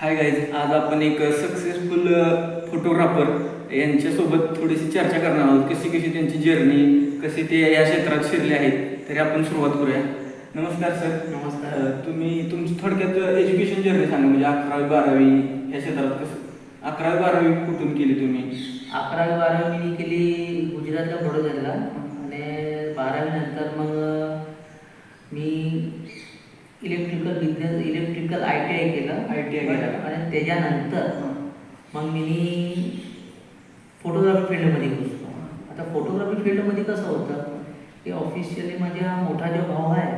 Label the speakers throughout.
Speaker 1: Hi guys आज आपण एक सक्सेसफुल फोटोग्राफर यांच्यासोबत थोडीशी चर्चा करणार आहोत. कशी कशी त्यांची जर्नी कशी ते या क्षेत्रात शिरले आहेत तरी आपण सुरुवात करूया. नमस्कार सर
Speaker 2: नमस्कार.
Speaker 1: तुम्ही तुमची थोडक्यात एज्युकेशन जर्नी सांगा म्हणजे अकरावी बारावी या क्षेत्रात कसं अकरावी बारावी कुठून केली तुम्ही?
Speaker 2: अकरावी बारावी मी केली गुजरातला बडोद्याला आणि बारावी नंतर मग मी electrical business electrical I T I केलं
Speaker 1: ITI केलं.
Speaker 2: आणि त्याच्यानंतर मग मी फोटोग्राफी फील्डमध्ये घुसलो आता फोटोग्राफी फील्डमध्ये कसं होतं की ऑफिशियली माझा मोठा जो भाऊ आहे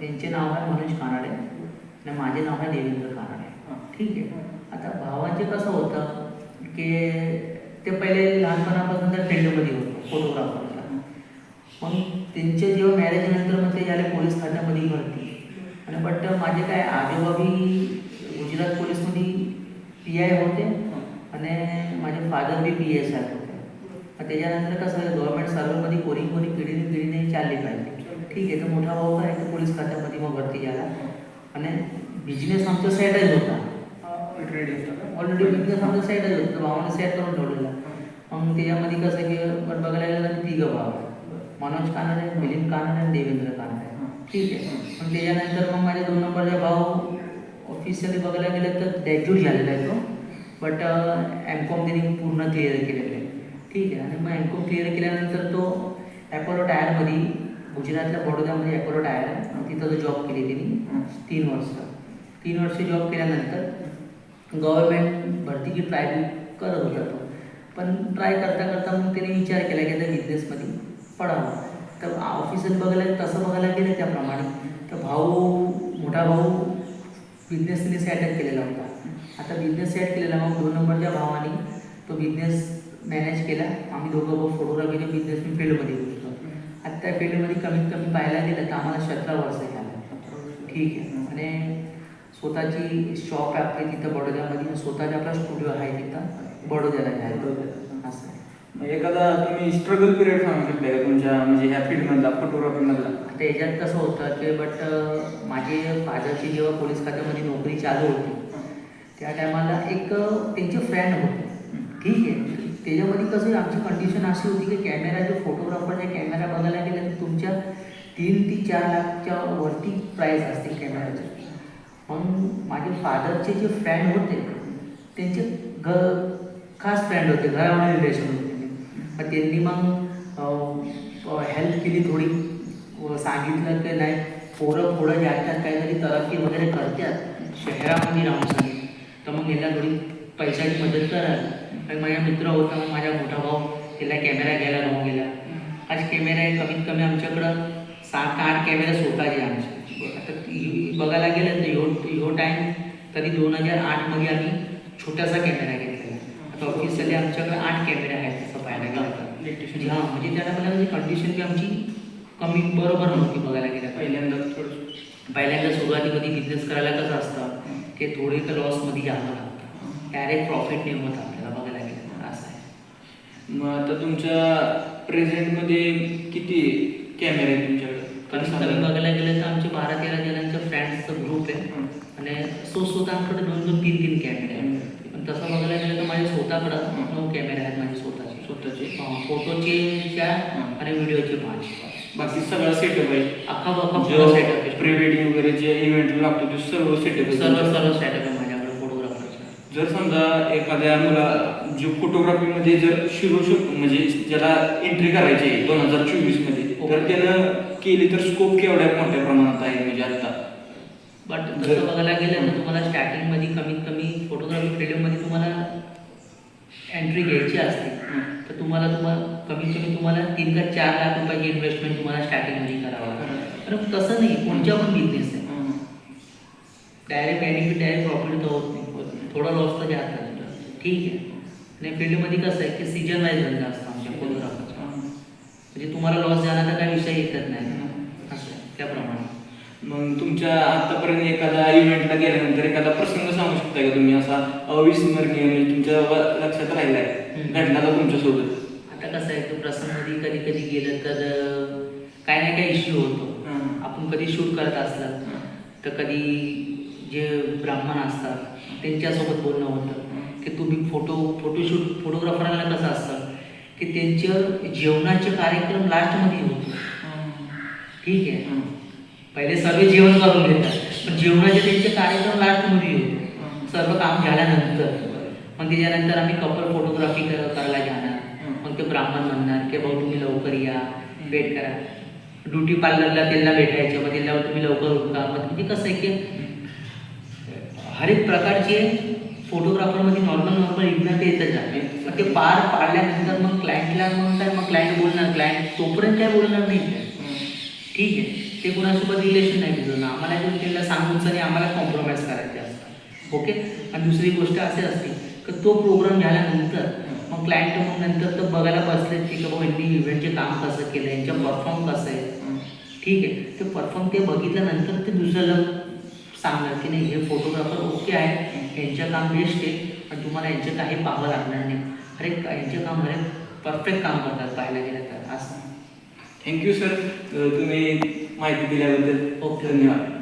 Speaker 2: त्यांचे नाव आहे मनोज कानाडे आणि माझे नाव आहे देवेंद्र कानाडे ठीक आहे. आता भावांचे कसं होतं की ते पहिले लहानपणापासून त्या फील्डमध्ये होतं फोटोग्राफरला मग त्यांचे जेव्हा मॅरेज नंतर मग ते झाले पोलीस खात्यामध्ये भरती आणि बट माझे काय आजोबा बी गुजरात पोलीसमध्ये पी आय होते आणि माझे father B P S I होते मग त्याच्यानंतर कसं गव्हर्नमेंट सर्व्हमध्ये कोणी कोणी पिढीने पिढीने चालली पाहिजे ठीक आहे तर मोठा भाऊ काय तो पोलीस खात्यामध्ये मग भरती झाला आणि बिझनेस आमचा सेटच होता ऑलरेडी बिझनेस आमचा सेटच होता तर भावाने सेट करून ठेवलेला मग त्याच्यामध्ये कसं की पण बघायला गेलं तर तिघं भाव मनोज कानडे मिलिंद कानडे आणि देवेंद्र कानडे ठीक आहे. पण त्याच्यानंतर मग माझ्या दोन नंबरचा भाऊ ऑफिशियली बघायला गेलं तर ग्रॅज्युएट झालेला आहे तो बट एम कॉम त्यांनी पूर्ण क्लिअर केलेलं आहे ठीक आहे. आणि मग एम कॉम क्लिअर केल्यानंतर तो ॲपोलो टायरमध्ये गुजरातल्या बडोद्यामध्ये ॲपोलो टायर आहे. तिथं तो जॉब केली त्यांनी तीन वर्ष. तीन वर्ष जॉब केल्यानंतर गव्हर्मेंट भरतीची ट्राय करत होता तो. पण ट्राय करता करता मग त्याने विचार केला की आता बिझनेसमध्ये पडावा. तर ऑफिसर बघायला, तसं बघायला गेलं त्याप्रमाणे. तर भाऊ, मोठा भाऊ बिझनेस त्यांनी सेटअप केलेला होता. आता बिझनेस सेट केलेला मग दोन नंबरच्या भावाने तो बिझनेस मॅनेज केला. आम्ही दोघं भाऊ फोटोग्राफीच्या बिझनेस फील्डमध्ये घुसलो आता त्या फील्डमध्ये कमीत कमी पाहायला गेलं तर आम्हाला सतरा वर्ष झालं. ठीक आहे. आणि स्वतःची शॉप आहे आपली तिथं बडोद्यामध्ये. स्वतःचा आपला स्टुडिओ आहे तिथं. बडोद्याला
Speaker 1: एखादा तुम्ही स्ट्रगल पिरियड सांगू शकता का तुमच्या म्हणजे ह्या फील्डमधला फोटोग्राफीमधला
Speaker 2: त्याच्यात कसं होतं की बट माझे फादरची जेव्हा पोलीस खात्यामध्ये नोकरी चालू होती त्या टायमाला एक त्यांचे फ्रेंड होते. ठीक आहे. त्याच्यामध्ये कसं आमची कंडिशन अशी होती की कॅमेरा जो फोटोग्राफरचा कॅमेरा बघायला गेला तर तुमच्या तीन ते चार लाखच्या वरती प्राईस असते कॅमेराचे मग माझे फादरचे जे फ्रेंड होते त्यांचे घ खास फ्रेंड होते घरामध्ये रिलेशन होते. मग त्यांनी मग हेल्प केली थोडी. सांगितलं की नाही पोरं पुढं जातात काहीतरी तरक्की वगैरे करतात शहरामध्ये राहून सांगितलं. तर मग याला थोडी पैशाची मदत करा आणि माझा मित्र होता मग माझा मोठा भाऊ त्याला कॅमेरा घ्यायला राहून गेला. आज कॅमेरा आहे कमीत कमी आमच्याकडं सात आठ कॅमेरा स्वतःचे आमचे. आता बघायला गेलं तर ह्यो ह्यो टाईम तरी दोन हजार आठमध्ये आम्ही छोटासा कॅमेरा घ्यायला आता ऑफिसमध्ये आमच्याकडे आठ कॅमेरे आहेत तसं पाहायला गेलं तर म्हणजे हां म्हणजे त्याला मला म्हणजे कंडिशन की आमची कमी बरोबर नव्हती बघायला गेलं.
Speaker 1: पहिल्यांदा थोडं
Speaker 2: पहिल्यांदा सुरुवातीमध्ये बिझनेस करायला कसं असतं की थोडे तर लॉसमध्ये जावं लागतं. डायरेक्ट प्रॉफिट नाही होत आपल्याला बघायला गेलं तर असं आहे.
Speaker 1: मग आता तुमच्या प्रेझेंटमध्ये किती कॅमेरे आहेत तुमच्याकडे?
Speaker 2: कमी बघायला गेलं तर आमचे बारा तेरा जणांच्या फ्रेंड्सचा ग्रुप आहे. आणि सो स्वतःकडे दोन दोन तीन तीन कॅमेरे आहेत. तसं बघायला गेलं तर माझ्या स्वतःकडं नऊ कॅमेरे आहेत माझे स्वतःचे.
Speaker 1: स्वतःचे.
Speaker 2: फोटोचे चार आणि व्हिडिओचे पाच.
Speaker 1: बाकी सगळा सेटअप आहे.
Speaker 2: अख्खा पूर्ण सेटअप आहे.
Speaker 1: प्री वेडिंग वगैरे जे इव्हेंट लागतो ते सर्व सेटअप आहे
Speaker 2: सर्व. सर्व सेटअप आहे माझ्याकडे फोटोग्राफरचा
Speaker 1: जर समजा एखाद्या मुला जो फोटोग्राफीमध्ये जर शिरू शकतो म्हणजे ज्याला एंट्री करायची आहे दोन हजार चोवीसमध्ये तर त्यानं केली तर स्कोप केवढ्या मोठ्या प्रमाणात आहे म्हणजे आता
Speaker 2: बट तसं बघायला गेलं तर तुम्हाला स्टार्टिंगमध्ये कमीत कमी फोटोग्राफी फील्डमध्ये तुम्हाला एंट्री घ्यायची असते. तर तुम्हाला तुम्हाला कमीत कमी तुम्हाला तीन का चार लाख रुपयाची इन्व्हेस्टमेंट तुम्हाला स्टार्टिंगमध्ये करावं लागतं. पण तसं नाही कोणत्या पण बिझनेस आहे डायरेक्ट बेनिफिट डायरेक्ट प्रॉफिट तर होत नाही. थोडा लॉस तर नाही ठीक आहे. आणि फील्डमध्ये कसं आहे की सीजन वाईज धंदा असतो आमच्या फोटोग्राफरचा म्हणजे तुम्हाला लॉस जाण्याचा काही विषय येतच नाही.
Speaker 1: मग तुमच्या आतापर्यंत एखादा इव्हेंटला गेल्यानंतर एखादा प्रसंग सांगू शकता का तुम्ही? असा अविस्मरणीय म्हणजे तुमच्या व- लक्षात राहिलाय
Speaker 2: हम्म.
Speaker 1: घडला तुमच्यासोबत?
Speaker 2: आता कसं आहे की प्रसंगमध्ये कधी कधी गेलं तर अं, काही ना काही इश्यू होतो.
Speaker 1: हां.
Speaker 2: आपण कधी शूट करत असलं तर कधी जे ब्राह्मण असतात त्यांच्यासोबत बोलणं होतं. की तुम्ही फोटो फोटोशूट फोटोग्राफरांना कसं असतं? की त्यांचं जेवणाचे कार्यक्रम लास्टमध्ये होतो. ठीक आहे. पहिले सर्व जेवण करून घेतात. पण जेवणाचे त्यांचे कार्यक्रम लास्टमध्ये होतो सर्व काम झाल्यानंतर. मग त्याच्यानंतर आम्ही कपल फोटोग्राफी कर करायला जाणार. मग ते ब्राह्मण म्हणणार की भाऊ तुम्ही लवकर या. वेट करा. ड्युटी पार्लरला त्यांना भेटायचं. मग त्यांना तुम्ही लवकर उठा मग म्हणजे कसं आहे की हर एक प्रकारचे फोटोग्राफरमध्ये नॉर्मल नॉर्मल इग्नट येतच आहे. मग ते पार पाडल्यानंतर मग क्लायंटला मग काय मग क्लायंट बोलणार क्लायंट तोपर्यंत काय बोलणार नाही. ठीक आहे. ते कुणासोबत रिलेशन नाही तुझं आम्हाला घेऊन त्यांना सांगून आणि आम्हाला कॉम्प्रोमाइज करायचे असतात. ओके आणि दुसरी गोष्ट अशी असते की तो प्रोग्राम झाल्यानंतर मग क्लायंट मग नंतर तर बघायला बसले की बाबा यांनी इव्हेंटचे काम कसं केलं यांचं परफॉर्म कसं आहे. ठीक आहे? ते परफॉर्म ते बघितल्यानंतर ते दुसऱ्याला सांगणार की नाही हे फोटोग्राफर ओके आहे यांचं काम बेस्ट आहे पण तुम्हाला यांचं काही पाहावं लागणार नाही. अरे यांचं काम अरे परफेक्ट काम करतात पाहायला गेलं तर. असं.
Speaker 1: थँक्यू सर तुम्ही my beloved
Speaker 2: of
Speaker 1: the Lord.